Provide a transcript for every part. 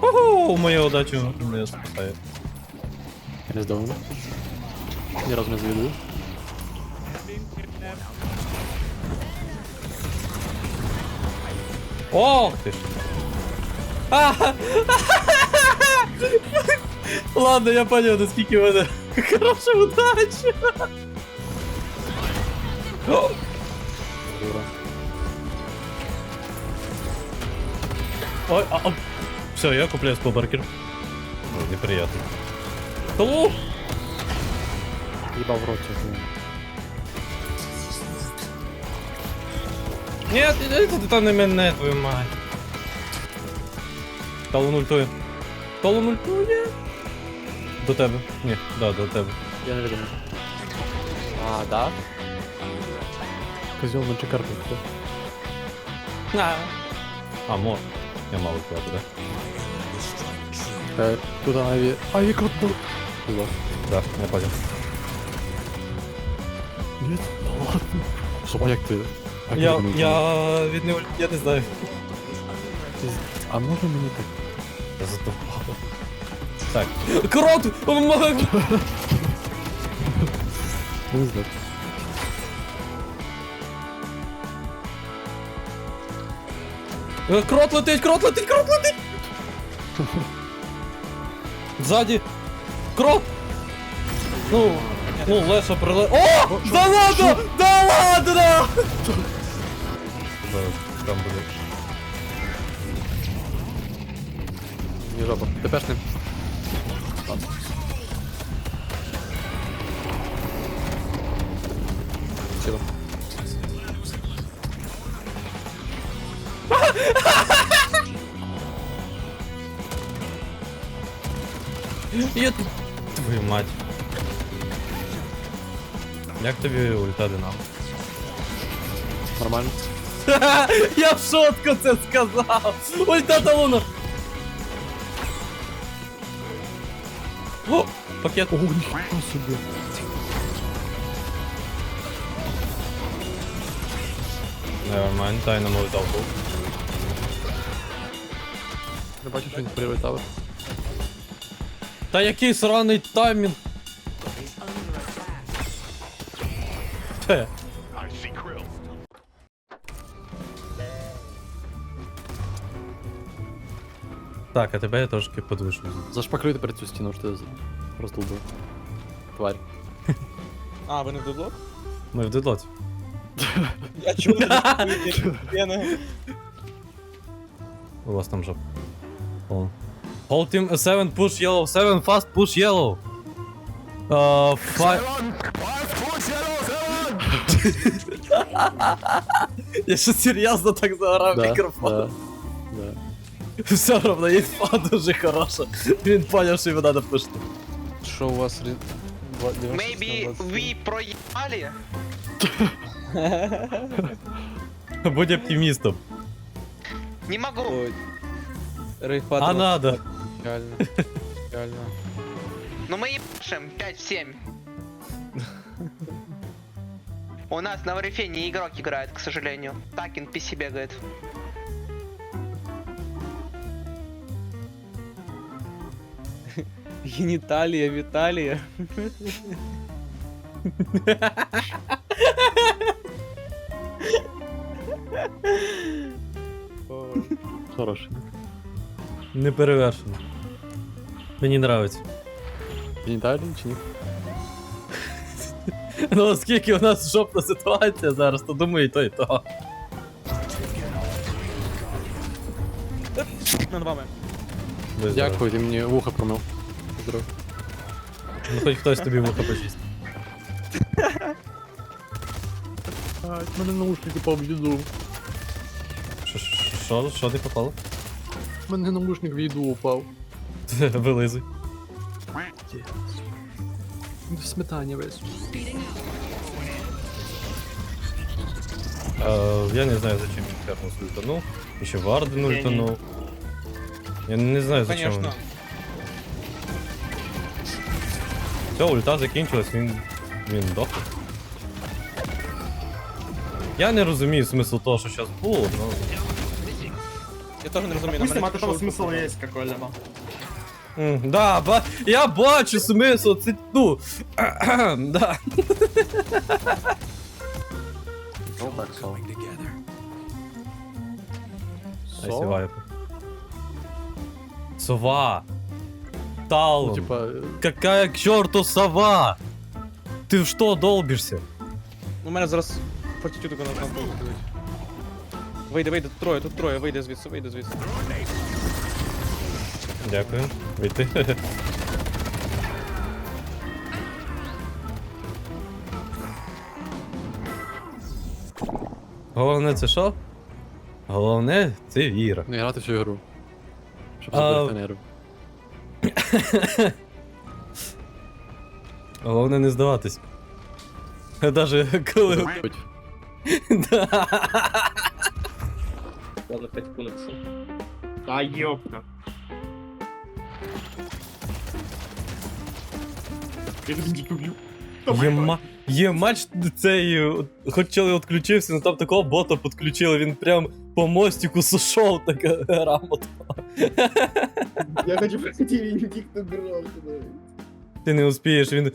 Ого, моя удачу не спасає. Я не здавав. Ні разу не завідую. Ох ти ж. А! Ладно, я понял, наскільки в мене хороша удача. О, Дура. Ой, а, а. Все, я купляю спелбаркер. Неприятно. Толу! Їбав в рот. Нет, ти там не мене, твою мать. Талон ультує. Талон ультує. До тебе. Ні, да, до тебе. Я не відомо. А, да? Козьол на чекарку. А, а мор. Я мало кладу, да? Е, Туди Айві. Айві крутнув. Було. Да, я понял. Ні, да ладно. Що, а як ти? Як Я, ти думаєш? я від не я не знаю. Ти з- А може мені так? Я зато. Так. Крот! Он маг! Не знаю. Крот летить, крот летить, крот летить! Ззаді! Крот! Ну, ну, Леша приле... О! Да ладно! Да ладно! Там буде. Ні, жопа. Тепер ж Я... Твою мать. Як тобі ульта Динамо? Нормально. Я в шутку це сказав! Ульта талуна! О, пакет. О, ніхто собі. Нормально, тайна мой толку. Я бачу, що він прилетав. Та який сраний таймінг! Те. Так, а тебе я трошки подвишу. Зашпаклюй тепер цю стіну, що ти з- просто вбив. Тварь. А, ви не в дедлок? Ми в дедлоці. Я чув, я не... У вас там жоп. Hold Hold team 7 push yellow, 7 fast push yellow. Uh, five... Я ще серйозно так заграв мікрофон. Да, да. Все равно, інфа дуже хороша. Він поняв, що його треба пушити. Що у вас... ре- два- 96 на Maybe 27? we проебали? Будь оптимістом. Не могу. Ой. Рейфат А надо. Реально. Реально. Но мы ебашим 5-7. У нас на Варифе не игрок играет, к сожалению. Так NPC бегает. Гениталия, Виталия. Хороший. Не перевершено. Мені нравиться. Геніталії чи ні? Ну, оскільки у нас жопна ситуація зараз, то думаю, і то, і то. Над вами. Будь здоров. Дякую, ти мені вуха промив. Здоров. Ну, хоч хтось тобі вуха почистить. А, мене наушник упав в їду. Що- Що, що ти попало? Мене наушник в їду упав. Вилизуй. В сметані весь. Е, я не знаю, зачем він Кернус ультанув. І ще Варден ультанув. Я не знаю, зачем він. Конечно. Все, ульта закінчилась, він. він дох. Я не розумію смисл того, що зараз було, ну. Я теж не розумію, на Допустим, мене от этого тільки що смысл есть какой-либо. Да, ба... я бачу смисл, це, ну, да. Ай, Сова? сіваю. Сова. Талон. Ну, типа, Какая к черту сова? Ты в что долбишься? У мене зараз фортитюду на нас будуть. Вийде, вийде, тут троє, тут троє, вийде звідси, вийде звідси. Дякую. Вийти. Головне це що? Головне це віра. не грати всю ігру. Щоб А- заберегти нерви. Головне не здаватись. Даже коли. Хоть. Да. Ладно, 5 кунексов. А, ёпта. Я Бендика убью. Є, ма... є матч цей, от, хоч чоловік відключився, але там такого бота підключили, він прям по мостику сошов така грамота. Я хочу пройти Венедикта Грозного. Ти не успієш, він.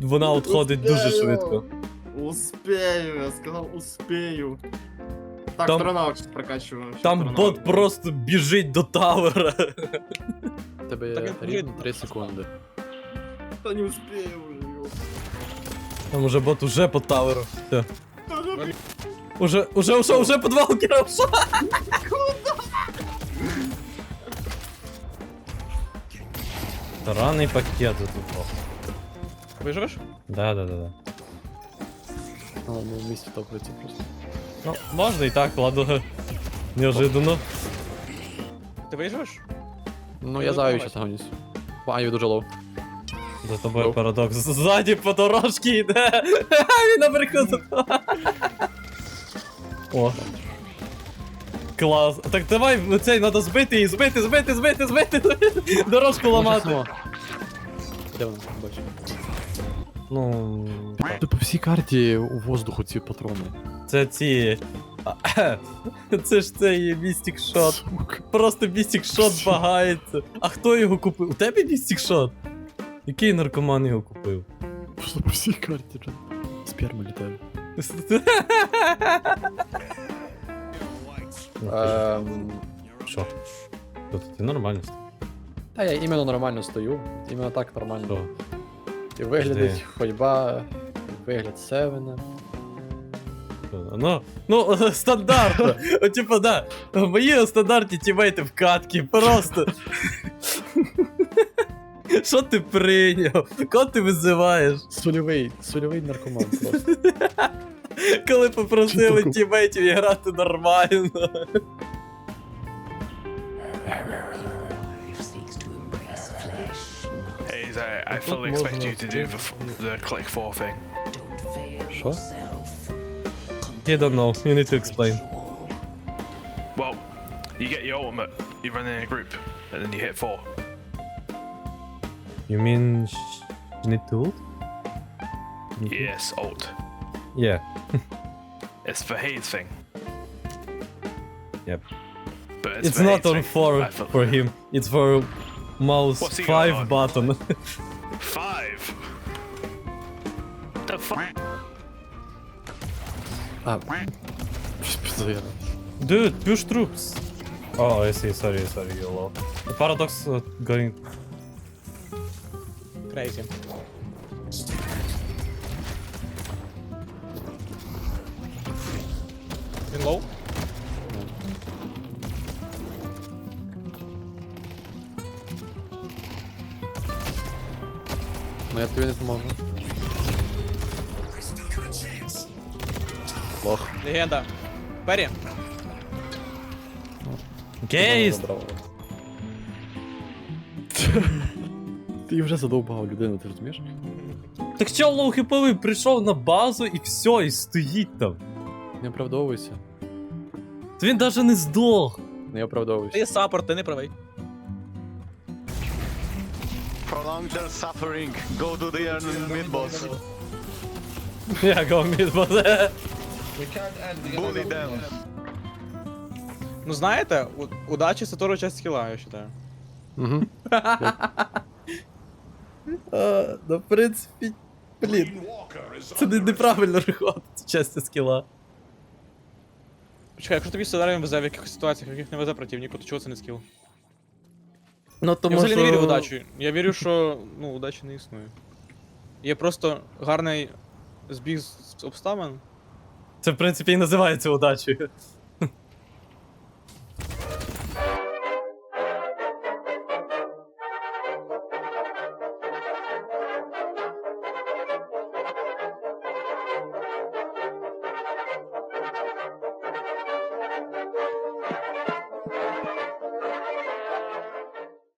Вона відходить дуже швидко. Успею, я сказал успею. Так, Там- навык сейчас Там второй бот просто біжить до тавера. Тебе Так він рівно 3 секунди. Да не успею уже. ёп. Там уже бот уже по таверу. Все. Уже, уже ушел, уже подвал Кира ушел. Таранный пакет тут. Виживеш? Да, да, да, да. А, ну в місті топиться просто. Ну, можно и так, ладно. Неожиданно. Ти виживеш? Ну, Ну, я заю давай. зараз гонюсь. Ваню дуже лоу. За тобою Ну. парадокс. Ззаді по дорожці йде. Він наверху. О. Клас. Так давай цей треба збити і збити, збити, збити, збити. Дорожку ламати. Де вона? Бачу. Ну. Ти по всій карті у воздуху ці патрони. Це ці. Це ж цей містік шот. Просто містік шот багається. А хто його купив? У тебе містік шот? Який наркоман його купив? Просто по всій карті вже. Сперма літає. Ем, Що? Тут ти нормально став. Та я іменно нормально стою. Іменно так нормально. Що? І виглядить Жди. ходьба, і вигляд севена. Ну, ну, стандартно. Типа, да. Мої стандартні тімейти в катки. Просто. Що ти прийняв? Кого ти визиваєш? Сольовий, сольовий наркоман просто. Коли попросили тімейтів грати нормально. Hey, I, I fully expect you to do the, the click 4 thing. Що? You don't know, you need to explain. Well, you get your ultimate, you run in a group, and then you hit 4. You mean Sinead old? Yes, old. Yeah. it's the hay thing. Yep. But it's, it's not on four for him. It's for mouse five button. five. The fuck. Ah. Uh, Dude, push troops. Oh, I see. Sorry, sorry, yellow. The paradox uh, going Крейзі. Він лоу? Ну я тобі не поможу. Лох. Легенда. Пері. Гейс! Забрав. Ти вже задовбав людину, ти розумієш? Так чел лоу хіповий прийшов на базу і все, і стоїть там. Не оправдовуйся. Та він навіть не здох. Не оправдовуйся. Ти саппорт, ти не правий. prolong their suffering. Go to the mid boss. Я мід буде. Bully them. Ну знаєте, у- удача це теж часть скіла, я вважаю. Угу. А, ну, в принципі, блін. Це не, неправильно рахувати часті скіла. Почекай, якщо тобі сценарієм везе в якихось ситуаціях, в яких не везе противнику, то чого це не скіл? Ну, Я тому взагалі що... не вірю в удачу. Я вірю, що ну, удачі не існує. Є просто гарний збіг з обставин. Це, в принципі, і називається удачею.